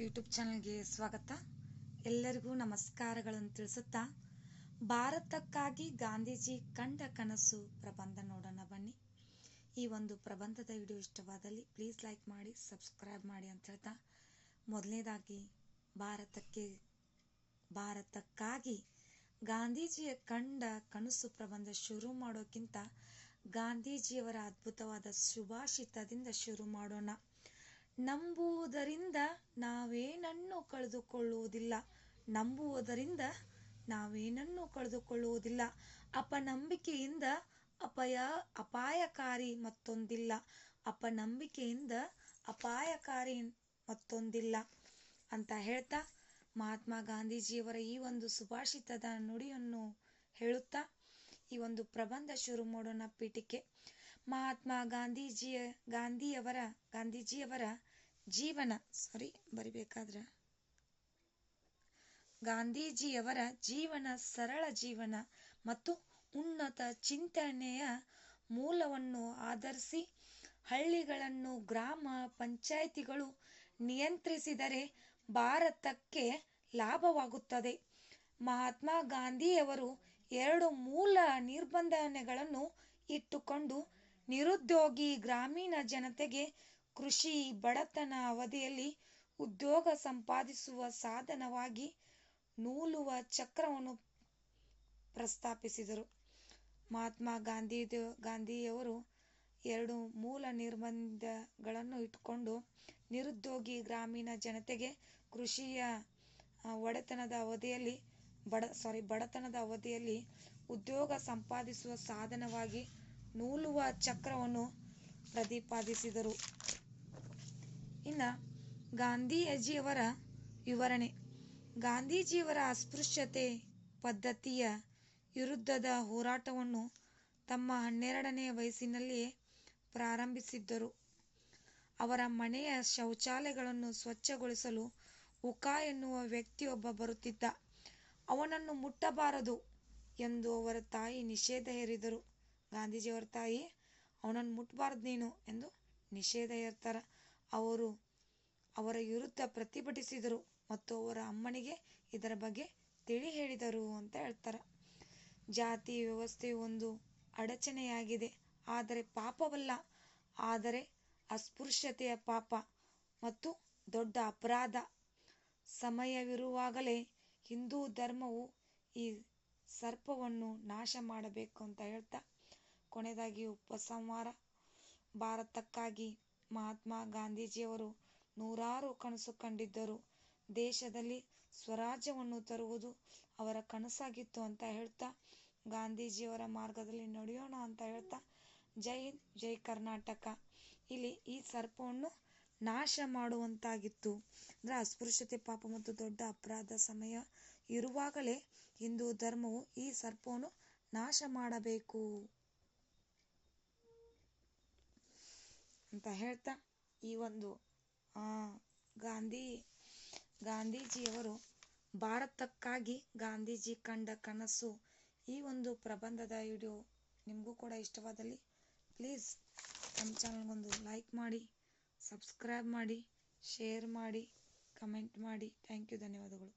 YouTube ಚಾನಲ್ಗೆ ಸ್ವಾಗತ. ಎಲ್ಲರಿಗೂ ನಮಸ್ಕಾರಗಳನ್ನು ತಿಳಿಸುತ್ತಾ, ಭಾರತಕ್ಕಾಗಿ ಗಾಂಧೀಜಿ ಕಂಡ ಕನಸು ಪ್ರಬಂಧ ನೋಡೋಣ ಬನ್ನಿ. ಈ ಒಂದು ಪ್ರಬಂಧದ ವಿಡಿಯೋ ಇಷ್ಟವಾದಲ್ಲಿ ಪ್ಲೀಸ್ ಲೈಕ್ ಮಾಡಿ ಸಬ್ಸ್ಕ್ರೈಬ್ ಮಾಡಿ ಅಂತ ಹೇಳ್ತಾ, ಮೊದಲನೇದಾಗಿ ಭಾರತಕ್ಕೆ, ಭಾರತಕ್ಕಾಗಿ ಗಾಂಧೀಜಿಯ ಕಂಡ ಕನಸು ಪ್ರಬಂಧ ಶುರು ಮಾಡೋಕ್ಕಿಂತ ಗಾಂಧೀಜಿಯವರ ಅದ್ಭುತವಾದ ಸುಭಾಷಿತದಿಂದ ಶುರು ಮಾಡೋಣ. ನಂಬುವುದರಿಂದ ನಾವೇನನ್ನೂ ಕಳೆದುಕೊಳ್ಳುವುದಿಲ್ಲ. ನಂಬುವುದರಿಂದ ನಾವೇನನ್ನೂ ಕಳೆದುಕೊಳ್ಳುವುದಿಲ್ಲ. ಅಪನಂಬಿಕೆಯಿಂದ ಅಪಾಯ, ಅಪಾಯಕಾರಿ ಮತ್ತೊಂದಿಲ್ಲ. ಅಪನಂಬಿಕೆಯಿಂದ ಅಪಾಯಕಾರಿ ಮತ್ತೊಂದಿಲ್ಲ. ಅಂತ ಹೇಳ್ತಾ ಮಹಾತ್ಮ ಗಾಂಧೀಜಿಯವರ ಈ ಒಂದು ಸುಭಾಷಿತದ ನುಡಿಯನ್ನು ಹೇಳುತ್ತಾ ಈ ಒಂದು ಪ್ರಬಂಧ ಶುರು ಮಾಡೋಣ ಪೀಠಿಕೆ ಮಹಾತ್ಮ ಗಾಂಧೀಜಿಯ, ಗಾಂಧಿಯವರ, ಗಾಂಧೀಜಿಯವರ ಜೀವನ. ಸಾರಿ, ಬರಿಬೇಕಾದ್ರೆ. ಗಾಂಧೀಜಿಯವರ ಜೀವನ ಸರಳ ಜೀವನ ಮತ್ತು ಉನ್ನತ ಚಿಂತನೆಯ ಮೂಲವನ್ನು ಆಧರಿಸಿ ಹಳ್ಳಿಗಳನ್ನು ಗ್ರಾಮ ಪಂಚಾಯಿತಿಗಳು ನಿಯಂತ್ರಿಸಿದರೆ ಭಾರತಕ್ಕೆ ಲಾಭವಾಗುತ್ತದೆ. ಮಹಾತ್ಮ ಗಾಂಧಿಯವರು ಎರಡು ಮೂಲ ನಿರ್ಬಂಧನೆಗಳನ್ನು ಇಟ್ಟುಕೊಂಡು ನಿರುದ್ಯೋಗಿ ಗ್ರಾಮೀಣ ಜನತೆಗೆ ಕೃಷಿ ಬಡತನ ಅವಧಿಯಲ್ಲಿ ಉದ್ಯೋಗ ಸಂಪಾದಿಸುವ ಸಾಧನವಾಗಿ ನೂಲುವ ಚಕ್ರವನ್ನು ಪ್ರಸ್ತಾಪಿಸಿದರು. ಮಹಾತ್ಮ ಗಾಂಧಿ ಗಾಂಧಿಯವರು ಎರಡು ಮೂಲ ನಿರ್ಬಂಧಗಳನ್ನು ಇಟ್ಟುಕೊಂಡು ನಿರುದ್ಯೋಗಿ ಗ್ರಾಮೀಣ ಜನತೆಗೆ ಕೃಷಿಯ ಒಡೆತನದ ಅವಧಿಯಲ್ಲಿ ಬಡ ಸಾರಿ ಬಡತನದ ಅವಧಿಯಲ್ಲಿ ಉದ್ಯೋಗ ಸಂಪಾದಿಸುವ ಸಾಧನವಾಗಿ ನೂಲುವ ಚಕ್ರವನ್ನು ಪ್ರತಿಪಾದಿಸಿದರು. ಇನ್ನು ಗಾಂಧೀಜಿಯವರ ವಿವರಣೆ. ಗಾಂಧೀಜಿಯವರ ಅಸ್ಪೃಶ್ಯತೆ ಪದ್ಧತಿಯ ವಿರುದ್ಧದ ಹೋರಾಟವನ್ನು ತಮ್ಮ ಹನ್ನೆರಡನೇ ವಯಸ್ಸಿನಲ್ಲಿಯೇ ಪ್ರಾರಂಭಿಸಿದ್ದರು. ಅವರ ಮನೆಯ ಶೌಚಾಲಯಗಳನ್ನು ಸ್ವಚ್ಛಗೊಳಿಸಲು ಉಕಾ ಎನ್ನುವ ವ್ಯಕ್ತಿಯೊಬ್ಬ ಬರುತ್ತಿದ್ದ. ಅವನನ್ನು ಮುಟ್ಟಬಾರದು ಎಂದು ಅವರ ತಾಯಿ ನಿಷೇಧ ಹೇರಿದರು. ಗಾಂಧೀಜಿಯವರ ತಾಯಿ, ಅವನನ್ನು ಮುಟ್ಟಬಾರ್ದು ನೀನು ಎಂದು ನಿಷೇಧ ಹೇರ್ತಾರೆ. ಅವರು ಅವರ ವಿರುದ್ಧ ಪ್ರತಿಭಟಿಸಿದರು ಮತ್ತು ಅವರ ಅಮ್ಮನಿಗೆ ಇದರ ಬಗ್ಗೆ ತಿಳಿ ಹೇಳಿದರು ಅಂತ ಹೇಳ್ತಾರೆ. ಜಾತಿ ವ್ಯವಸ್ಥೆಯು ಒಂದು ಅಡಚಣೆಯಾಗಿದೆ. ಆದರೆ ಪಾಪವಲ್ಲ. ಆದರೆ ಅಸ್ಪೃಶ್ಯತೆಯ ಪಾಪ ಮತ್ತು ದೊಡ್ಡ ಅಪರಾಧ. ಸಮಯವಿರುವಾಗಲೇ ಹಿಂದೂ ಧರ್ಮವು ಈ ಸರ್ಪವನ್ನು ನಾಶ ಮಾಡಬೇಕು ಅಂತ ಹೇಳ್ತಾ, ಕೊನೆಯದಾಗಿ ಉಪಸಂಹಾರ. ಭಾರತಕ್ಕಾಗಿ ಮಹಾತ್ಮ ಗಾಂಧೀಜಿಯವರು ನೂರಾರು ಕನಸು ಕಂಡಿದ್ದರು. ದೇಶದಲ್ಲಿ ಸ್ವರಾಜ್ಯವನ್ನು ತರುವುದು ಅವರ ಕನಸಾಗಿತ್ತು ಅಂತ ಹೇಳ್ತಾ ಗಾಂಧೀಜಿಯವರ ಮಾರ್ಗದಲ್ಲಿ ನಡೆಯೋಣ ಅಂತ ಹೇಳ್ತಾ ಜೈ ಹಿಂದ್, ಜೈ ಕರ್ನಾಟಕ. ಇಲ್ಲಿ ಈ ಸರ್ಪವನ್ನು ನಾಶ ಮಾಡುವಂತಾಗಿತ್ತು. ಅಂದ್ರೆ ಅಸ್ಪೃಶ್ಯತೆ, ಪಾಪ ಮತ್ತು ದೊಡ್ಡ ಅಪರಾಧ ಸಮಯ ಇರುವಾಗಲೇ ಹಿಂದೂ ಧರ್ಮವು ಈ ಸರ್ಪವನ್ನು ನಾಶ ಮಾಡಬೇಕು. ಅಂತ ಹೇಳ್ತಾ ಈ ಒಂದು ಗಾಂಧಿ, ಗಾಂಧೀಜಿಯವರು ಭಾರತಕ್ಕಾಗಿ ಗಾಂಧೀಜಿ ಕಂಡ ಕನಸು ಈ ಒಂದು ಪ್ರಬಂಧದ ವಿಡಿಯೋ ನಿಮಗೂ ಕೂಡ ಇಷ್ಟವಾದಲ್ಲಿ ಪ್ಲೀಸ್ ನಮ್ಮ ಚಾನಲ್ಗೊಂದು ಲೈಕ್ ಮಾಡಿ, ಸಬ್ಸ್ಕ್ರೈಬ್ ಮಾಡಿ, ಶೇರ್ ಮಾಡಿ, ಕಮೆಂಟ್ ಮಾಡಿ. ಥ್ಯಾಂಕ್ ಯು, ಧನ್ಯವಾದಗಳು.